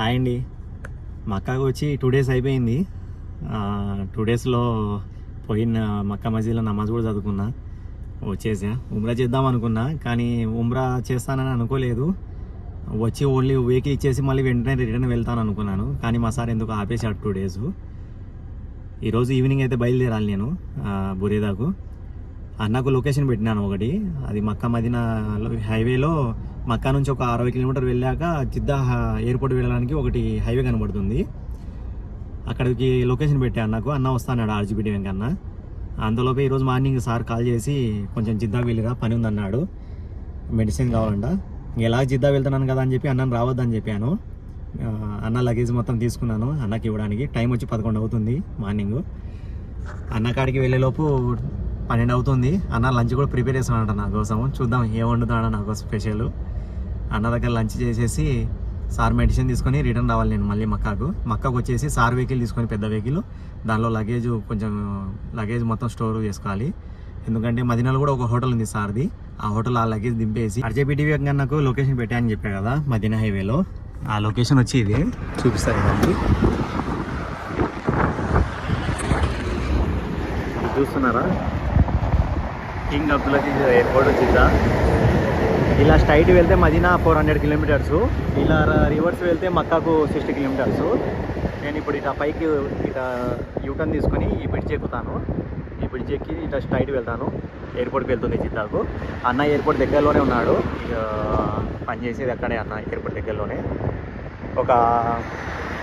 Hi అండి. మక్కాకు వచ్చి two days అయిపోయింది. టూ డేస్లో పోయిన మక్కా మసీద్లో నమాజ్ కూడా చదువుకున్నా. వచ్చేసా. ఉమ్రా చేద్దాం అనుకున్నా కానీ ఉమ్రా చేస్తానని అనుకోలేదు. వచ్చి ఓన్లీ వెహికల్ ఇచ్చేసి మళ్ళీ వెంటనే రిటర్న్ వెళ్తాను అనుకున్నాను. కానీ మా సార్ ఎందుకు ఆపేశాడు టూ డేస్ ఈరోజు ఈవినింగ్ అయితే బయలుదేరాలి నేను బురేదాకు. అన్నకు లొకేషన్ పెట్టినాను ఒకటి. అది మక్కా మదీనా హైవేలో మక్కా నుంచి ఒక అరవై కిలోమీటర్ వెళ్ళాక జిద్దా ఎయిర్పోర్ట్ వెళ్ళడానికి ఒకటి హైవే కనబడుతుంది. అక్కడికి లొకేషన్ పెట్టా అన్నకు అన్న వస్తాడు ఆర్జీబీటీ వెంకన్న. అందులోపే ఈరోజు మార్నింగ్ సార్ కాల్ చేసి కొంచెం జిద్దా వెళ్ళిరా పని ఉందన్నాడు. మెడిసిన్ కావాలంట. ఎలా జిద్దా వెళ్తున్నాను కదా అని చెప్పి అన్నను రావద్దని చెప్పాను. అన్న లగేజ్ మొత్తం తీసుకున్నాను అన్నకి ఇవ్వడానికి. టైం వచ్చి పదకొండు అవుతుంది మార్నింగ్. అన్న కాడికి వెళ్ళేలోపు పన్నెండు అవుతుంది. అన్న లంచ్ కూడా ప్రిపేర్ చేస్తున్నాడు నా కోసం చూద్దాం ఏం వండుతాడో నాకు స్పెషల్. అన్న దగ్గర లంచ్ చేసేసి సార్ మెడిసిన్ తీసుకొని రిటర్న్ రావాలి నేను మళ్ళీ మక్కాకు. మక్కాకు వచ్చేసి సార్ వెహికల్ తీసుకొని పెద్ద వెహికల్. దానిలో లగేజ్ కొంచెం లగేజ్ మొత్తం స్టోర్ చేసుకోవాలి. ఎందుకంటే మదీనాలో కూడా ఒక హోటల్ ఉంది సార్ది. ఆ హోటల్ ఆ లగేజ్ దింపేసి ఆర్జేపీటీవీ నాకు లొకేషన్ పెట్టా అని చెప్పా కదా మదీనా హైవేలో. ఆ లొకేషన్ వచ్చి ఇది. చూపిస్తాను ఇదండి చూస్తున్నారా? కింగ్ అబ్దుల్ అజీజ్ ఎయిర్పోర్ట్ వచ్చిందా? ఇలా స్ట్రైట్ వెళ్తే మదీనా ఫోర్ హండ్రెడ్ కిలోమీటర్స్ ఇలా రివర్స్ వెళ్తే మక్కాకు సిక్స్టీ కిలోమీటర్స్ నేను ఇప్పుడు ఇట్లా పైకి ఇట్లా యూటర్న్ తీసుకొని ఈ బ్రిడ్జ్ ఎక్కుతాను. ఈ బ్రిడ్జ్ ఎక్కి ఇట్లా స్ట్రైట్ వెళ్తాను. ఎయిర్పోర్ట్కి వెళ్తుంది జిద్దాకు అన్న ఎయిర్పోర్ట్ దగ్గరలోనే ఉన్నాడు. పనిచేసేది పని చేసేది అక్కడే అన్న ఎయిర్పోర్ట్ దగ్గరలోనే. ఒక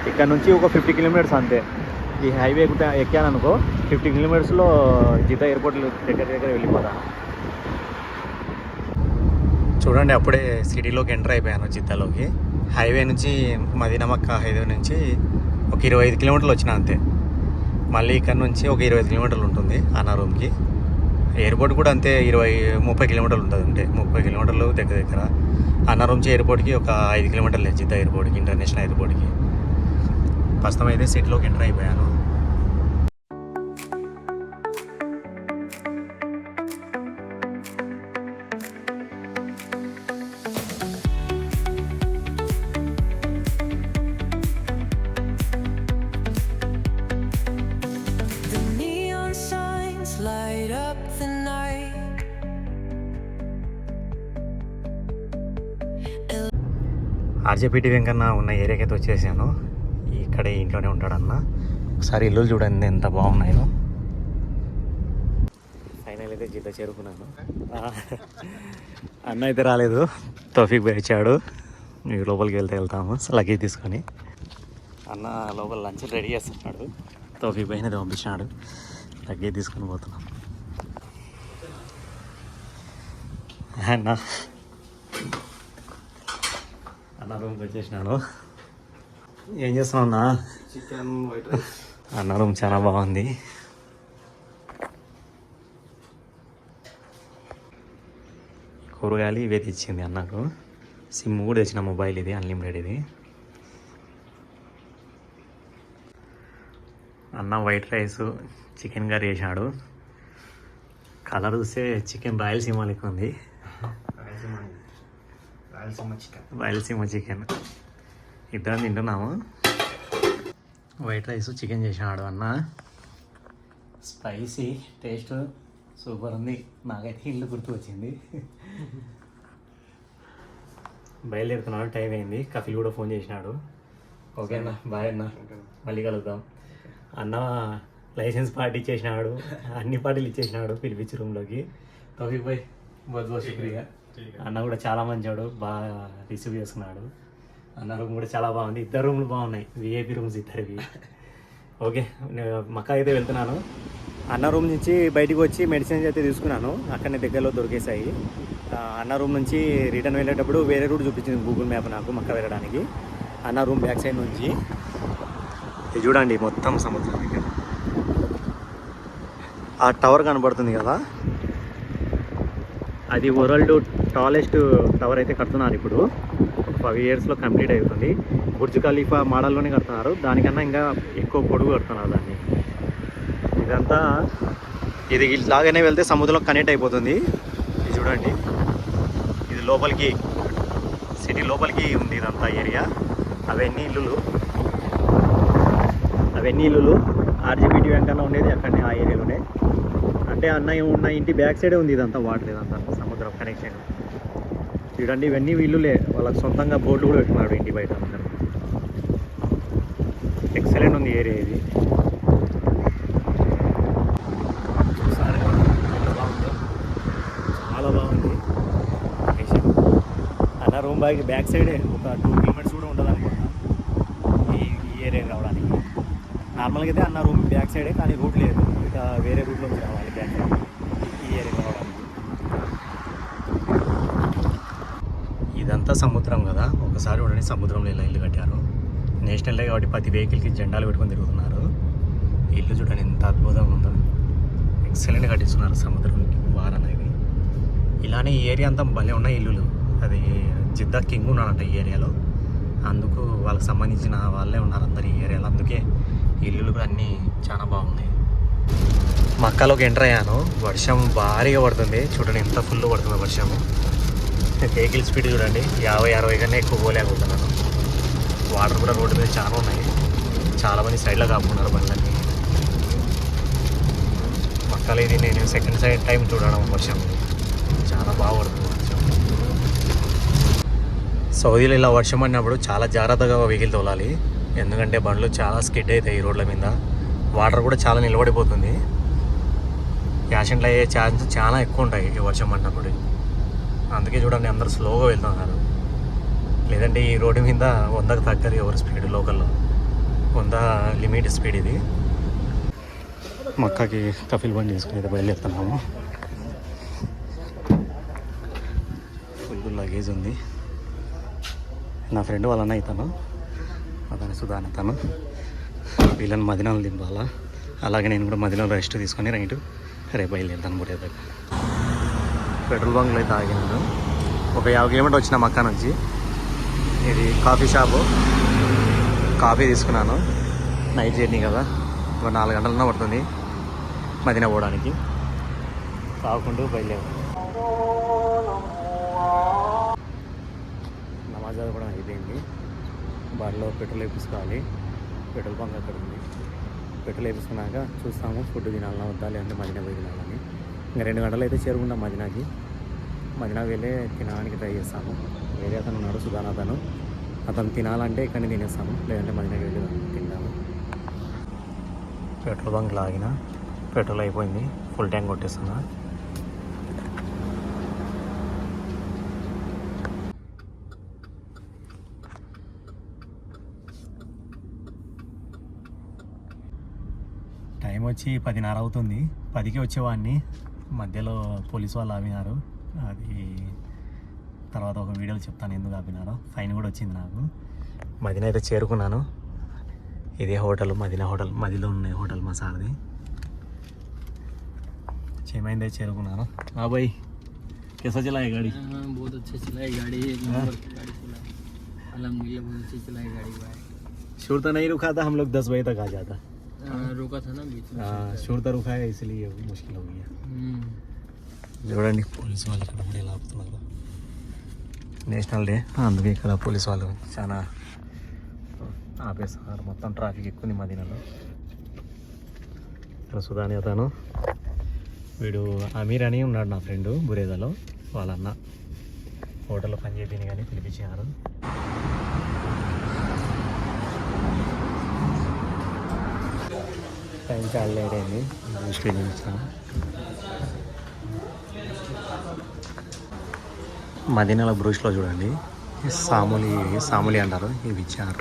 ఇక్కడ నుంచి ఒక ఫిఫ్టీ కిలోమీటర్స్ అంతే. ఈ హైవే ఎక్కాను అనుకో ఫిఫ్టీ కిలోమీటర్స్లో జిద్దా ఎయిర్పోర్ట్ దగ్గర దగ్గర వెళ్ళిపోతాను. చూడండి అప్పుడే సిటీలోకి ఎంటర్ అయిపోయాను జిద్దాలోకి హైవే నుంచి మదీనమక్క హైవే నుంచి ఒక ఇరవై ఐదు కిలోమీటర్లు వచ్చిన అంతే. మళ్ళీ ఇక్కడ నుంచి ఒక ఇరవై ఐదు కిలోమీటర్లు ఉంటుంది అన్నారూమ్కి ఎయిర్పోర్ట్ కూడా అంతే ఇరవై ముప్పై కిలోమీటర్లు ఉంటుంది అంటే ముప్పై కిలోమీటర్లు దగ్గర దగ్గర. అన్నారూమ్చి ఎయిర్పోర్ట్కి ఒక ఐదు కిలోమీటర్లు జిద్దా ఎయిర్పోర్ట్కి ఇంటర్నేషనల్ ఎయిర్పోర్ట్కి. ప్రస్తుతం అయితే సిటీలోకి ఎంటర్ అయిపోయాను. ఆర్జేపీటీ వెంకన్న ఉన్న ఏరియాకి అయితే వచ్చేసాను. ఇక్కడే ఇంట్లోనే ఉంటాడన్న. ఒకసారి ఇల్లు చూడండి ఎంత బాగున్నాయో. ఫైనల్ అయితే జిల్లా చేరుకున్నాను. అన్న అయితే రాలేదు. తోఫిక్ బై వచ్చాడు. మీరు లోపలికి వెళ్తే వెళ్తాము. లగేజ్ తీసుకొని. అన్న లోపల లంచ్ రెడీ చేస్తున్నాడు. తోఫిక్ అయితే పంపించినాడు. లగేజ్ తీసుకొని పోతున్నాం. అన్న అన్న రూమ్కి వచ్చేసినాను. ఏం చేస్తున్నావు అన్న? చికెన్ వైట్ రైస్ అన్న రూమ్ చాలా బాగుంది. కూరగాయలు ఇవే తెచ్చింది అన్నకు. సిమ్ కూడా తెచ్చిన మొబైల్ ఇది అన్లిమిటెడ్ ఇది. అన్న వైట్ రైస్ చికెన్ కర్రీ వేసాడు కలర్ చూస్తే చికెన్ రాయలసీమ లెక్క ఉంది. రాయలసీమ చికెన్ రాయలసీమ చికెన్ ఇద్దరం తింటున్నాము. వైట్ రైస్ చికెన్ చేసినాడు అన్న స్పైసీ టేస్ట్ సూపర్ ఉంది. నాకైతే ఇల్లు గుర్తు వచ్చింది. బయలుదేరుతున్నాడు టైం అయింది. కపిల్ కూడా ఫోన్ చేసినాడు. ఓకే అన్న బాయ్ అన్న. మళ్ళీ కలుద్దాం. అన్న లైసెన్స్ పార్టీ ఇచ్చేసినాడు. అన్ని పార్టీలు ఇచ్చేసినాడు పిలిపించి రూమ్లోకి తోఫిక్ బాయ్ బొద్దు శుక్రియా అన్న కూడా చాలా మంచివాడు బాగా రిసీవ్ చేసుకున్నాడు. అన్న రూమ్ కూడా చాలా బాగుంది. ఇద్దరు రూమ్లు బాగున్నాయి. విఐపి రూమ్స్ ఇద్దరివి. ఓకే నేను మక్కా అయితే వెళ్తున్నాను. అన్న రూమ్ నుంచి బయటికి వచ్చి మెడిసిన్స్ అయితే తీసుకున్నాను. అక్కడనే దగ్గరలో దొరికేసాయి అన్న రూమ్ నుంచి రిటర్న్ వెళ్ళేటప్పుడు వేరే రూట్ చూపించింది గూగుల్ మ్యాప్ నాకు మక్క వెళ్ళడానికి. అన్న రూమ్ బ్యాక్ సైడ్ నుంచి. ఇది చూడండి మొత్తం సముద్రం ఇక్కడ ఆ టవర్ కనబడుతుంది కదా? అది వరల్డ్ టాలెస్ట్ టవర్ అయితే కడుతున్నారు ఇప్పుడు. ఫైవ్ ఇయర్స్లో కంప్లీట్ అవుతుంది బుర్జ్ ఖలీఫా మోడల్లోనే కడుతున్నారు. దానికన్నా ఇంకా ఎక్కువ పొడుగు కడుతున్నారు దాన్ని. ఇదంతా ఇది ఇలాగనే వెళ్తే సముద్రంలో కనెక్ట్ అయిపోతుంది. ఇది చూడండి. ఇది లోపలికి సిటీ లోపలికి ఉంది ఇదంతా ఏరియా అవన్నీ ఇల్లులు. అవన్నీ ఇల్లులు. ఆర్జీబీటీ వెంకన్న ఉండేది అక్కడనే ఆ ఏరియాలోనే అంటే అన్నయ్య ఉన్న ఇంటి బ్యాక్ సైడే ఉంది ఇదంతా వాటర్ ఇదంతా సముద్రం కనెక్షన్ చూడండి ఇవన్నీ వీళ్ళులే. వాళ్ళకి సొంతంగా బోర్డు కూడా పెట్టుకున్నాడు ఇంటి బయట అందరూ. ఎక్సలెంట్ ఉంది ఏరియా ఇది. చాలా బాగుంది. అన్న రూమ్ బాగా బ్యాక్ సైడ్ ఒక టూ కిలోమీటర్స్ కూడా ఉంటుంది అనుకుంటా ఈ ఏరియా రావడానికి. నార్మల్గా అయితే అన్న రూమ్ బ్యాక్ సైడే కానీ రూట్ లేదు. ఇక వేరే రూట్లో రావాలి బ్యాక్ సైడ్ ఈ ఏరియా రావడానికి ఇదంతా సముద్రం కదా. ఒకసారి చూడండి సముద్రంలో ఇలా ఇల్లు కట్టారు. నేషనల్ డే కాబట్టి ప్రతి వెహికల్కి జెండాలు పెట్టుకొని తిరుగుతున్నారు. ఇల్లు చూడండి ఎంత అద్భుతంగా ఉందో. ఎక్సలెంట్ కట్టిస్తున్నారు సముద్రంకి వార్ అనేది. ఇలానే ఈ ఏరియా అంతా భలే ఉన్నాయి ఇల్లులు. అది జిద్దా కింగ్ ఉన్నాడంట ఈ ఏరియాలో. అందుకు వాళ్ళకి సంబంధించిన వాళ్ళే ఉన్నారు అందరు ఈ ఏరియాలో. అందుకే ఇల్లులు కూడా అన్నీ చాలా బాగున్నాయి. మక్కలోకి ఎంటర్ అయ్యాను. వర్షం భారీగా పడుతుంది. చూడండి ఎంత ఫుల్ పడుతుంది వర్షము. వెహికల్ స్పీడ్ చూడండి. యాభై అరవై కన్నా ఎక్కువ పోలేకపోతున్నాను వాటర్ కూడా రోడ్డు మీద చాలా ఉన్నాయి. చాలామంది సైడ్లో కాపుకున్నారు బండ్లన్నీ. మక్కలు ఇది నేను సెకండ్ సైడ్ టైం చూడడం వర్షం. చాలా బాగా పడుతుంది వర్షం. సౌదీలో ఇలా వర్షం పడినప్పుడు చాలా జాగ్రత్తగా వెహికల్ తోలాలి. ఎందుకంటే బండ్లు చాలా స్కిడ్ అవుతాయి ఈ రోడ్ల మీద. వాటర్ కూడా చాలా నిలబడిపోతుంది. యాక్సిడెంట్లు అయ్యే ఛాన్స్ చాలా ఎక్కువ ఉంటాయి ఈ వర్షం పడినప్పుడు. అందుకే చూడండి అందరు స్లోగా వెళ్తున్నారు. లేదంటే ఈ రోడ్డు మీద వందకు తగ్గరు ఎవరు స్పీడ్ లోకల్లో వంద లిమిట్ స్పీడ్ ఇది. మక్కకి కఫిల్ బండి తీసుకుని అయితే బయలుదేరుతున్నాము. ఫుల్ లగేజ్ ఉంది. నా ఫ్రెండ్ వాళ్ళ అన్న అవుతాను అతను సుధాన్ అతను. వీళ్ళని మదినాలు దింపాలా? అలాగే నేను కూడా మదినాలు రెస్ట్ తీసుకొని రైట్ రేపు బయలుదేరుతాను బుడే దగ్గర పెట్రోల్ బంక్లో అయితే ఆగినాను ఒక యాభై కిలోమీటర్ వచ్చిన మక్కా నుంచి ఇది కాఫీ షాపు. కాఫీ తీసుకున్నాను. నైట్ జర్నీ కదా. ఒక నాలుగు గంటలన్నా పడుతుంది మదిన పోవడానికి. తాగుకుంటూ బయలుదేరు. నమాజ్ కూడా అయిపోయింది. బాడీలో పెట్రోల్ వేపించుకోవాలి. పెట్రోల్ బంక్ అక్కడ ఉంది. పెట్రోల్ వేపించుకున్నాక చూస్తాము ఫుడ్ తినాలన్నా వద్దా లేదంటే మదిన పోయి తినాలని. ఇంకా రెండు గంటలు అయితే చేరుకుంటాం మదినాకి. మదినా వెళ్ళే తినడానికి ట్రై చేస్తాము. వేరే అతను ఉన్నాడు సుధాన్ అతను. అతను తినాలంటే ఇక్కడిని తినేస్తాము. లేదంటే మదినాకి వెళ్ళి తింటాము. పెట్రోల్ బంక్ లాగిన పెట్రోల్ అయిపోయింది. ఫుల్ ట్యాంక్ కొట్టేస్తున్నా. టైం వచ్చి పదిన్నర అవుతుంది. పదికి వచ్చేవాడిని. మధ్యలో పోలీసు వాళ్ళు ఆపినారు అది తర్వాత ఒక వీడియోలో చెప్తాను ఎందుకు ఆపినారో ఫైన్ కూడా వచ్చింది నాకు మదిన అయితే చేరుకున్నాను ఇదే హోటల్ మదిన హోటల్ మదిలో ఉన్నాయి హోటల్ మా సార్ది చేమైందే చేరుకున్నాను ఆ బాయ్ कैसा चला है गाड़ी हाँ बहुत अच्छे चलाई गाड़ी एक नंबर की गाड़ी चलाई अलहमदिल्ला बहुत अच्छी चलाई गाड़ी भाई शोर तो नहीं रुका था हम लोग दस बजे तक आ जाता हाँ, रोका था ना बीच में हाँ, शोर तो रुका है इसलिए मुश्किल हो गया हम्म, చూడండి పోలీసు వాళ్ళు ఇక్కడ కూడా ఇలా ఆపుతున్నారు నేషనల్ డే అందుకే ఇక్కడ పోలీసు వాళ్ళు చాలా ఆపేస్తున్నారు మొత్తం ట్రాఫిక్ ఎక్కువ ఉంది మదీనాలో ఇక్కడ సుధాని అతను వీడు అమీర్ అని ఉన్నాడు నా ఫ్రెండ్ బురేదాలో వాళ్ళ అన్న హోటల్లో పని చేయని కానీ పిలిపించారు టైం చాలా లేట్ అయింది దృష్టి మదీనాల బ్రూష్లో చూడండి. సాములి సాములి అంటారు ఇవి ఇచ్చారు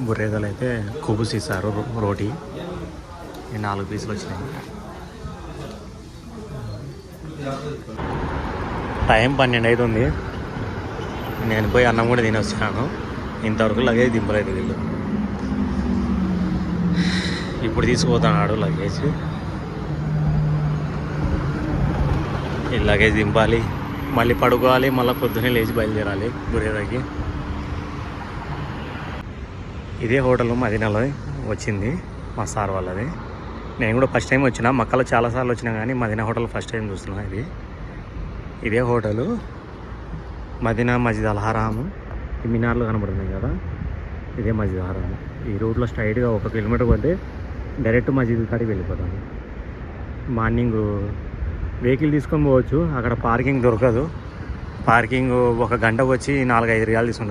బుర్రేదలు అయితే కుబుస్ ఇస్తారు రో- రోటీ. నాలుగు పీసులు వచ్చినాయి. టైం పన్నెండు అవుతుంది నేను పోయి అన్నం కూడా తిని వచ్చాను ఇంతవరకు లగేజ్ దింపలేదు వీళ్ళు. ఇప్పుడు తీసుకుపోతున్నాడు లగేజ్. ఈ లగేజ్ దింపాలి. మళ్ళీ పడుకోవాలి మళ్ళీ పొద్దున్నే లేచి బయలుదేరాలి గురేదాకి. ఇదే హోటల్ మదీనాలో వచ్చింది మా సార్ వాళ్ళది. నేను కూడా ఫస్ట్ టైం వచ్చిన మక్కలో చాలాసార్లు వచ్చినా కానీ మదీనా హోటల్ ఫస్ట్ టైం చూస్తున్నా ఇది. ఇదే హోటలు మదీనా మస్జిద్ అల్హరాము ఈ మినార్లు కనబడుతున్నాయి కదా. ఇదే మస్జిద్ హరామ్. ఈ రూట్లో స్ట్రైట్గా ఒక కిలోమీటర్ పోతే డైరెక్ట్ మసీదు కాడికి వెళ్ళిపోతాం. మార్నింగ్ వెహికల్ తీసుకొని పోవచ్చు. అక్కడ పార్కింగ్ దొరకదు. పార్కింగ్ ఒక గంటకు వచ్చి నాలుగైదు రియాలు తీసుకుంటారు